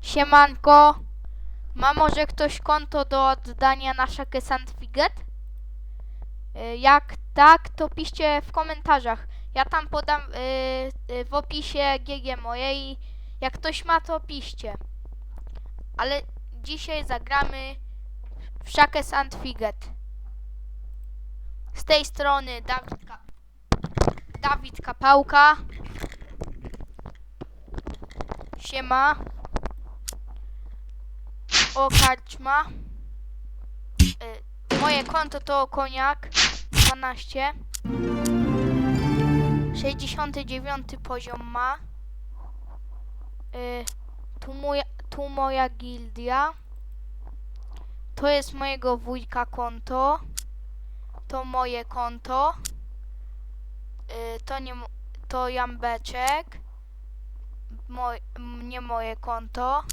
Siemanko. Ma może ktoś konto do oddania na szakę Sandfiget? Y, Jak tak, to piszcie w komentarzach. Ja tam podam y, y, w opisie GG mojej. Jak ktoś ma, to piszcie. Ale dzisiaj zagramy w szakę Sandfiget. Z tej strony Dawid, Ka- Dawid Kapałka. Siema. O karczma. Y, moje konto to koniak 12. 69 poziom ma. Y, tu, moja, tu moja gildia. To jest mojego wujka konto. To moje konto. Y, to nie to Jambeczek. Moj, nie moje konto.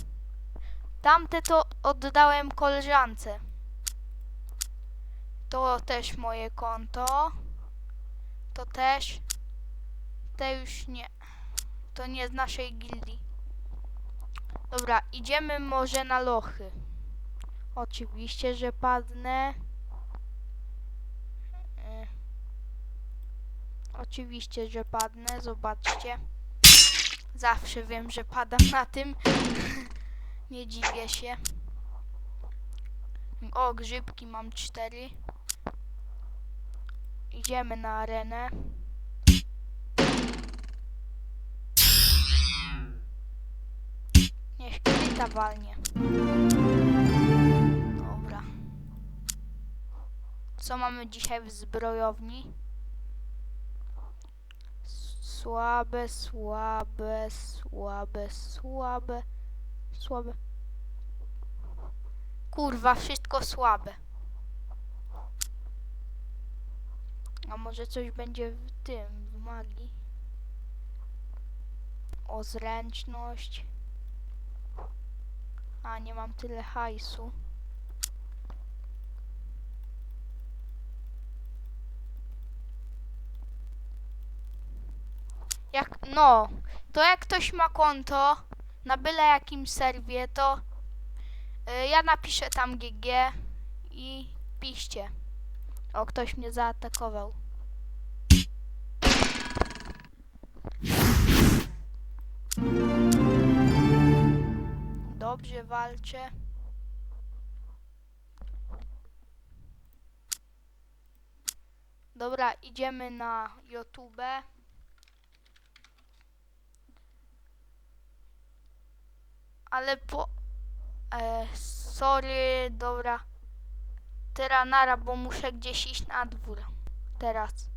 Tamte to oddałem koleżance. To też moje konto. To też. Te już nie. To nie z naszej gildii. Dobra, idziemy może na lochy. Oczywiście, że padnę. Y. Oczywiście, że padnę. Zobaczcie. Zawsze wiem, że padam na tym. Nie dziwię się. O, grzybki mam cztery. Idziemy na arenę. Niech kryta walnie. Dobra. Co mamy dzisiaj w zbrojowni? Słabe, słabe, słabe, słabe, słabe. Kurwa, wszystko słabe. A może coś będzie w tym, w magii? O zręczność. A, nie mam tyle hajsu. Jak, no, to jak ktoś ma konto na byle jakim serwie, to y, ja napiszę tam GG i piszcie. O, ktoś mnie zaatakował. Dobrze walczę. Dobra, idziemy na YouTube. Ale po... E, sorry, dobra. Teraz nara, bo muszę gdzieś iść na dwór. Teraz.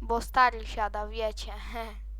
Bo stary siada, wiecie.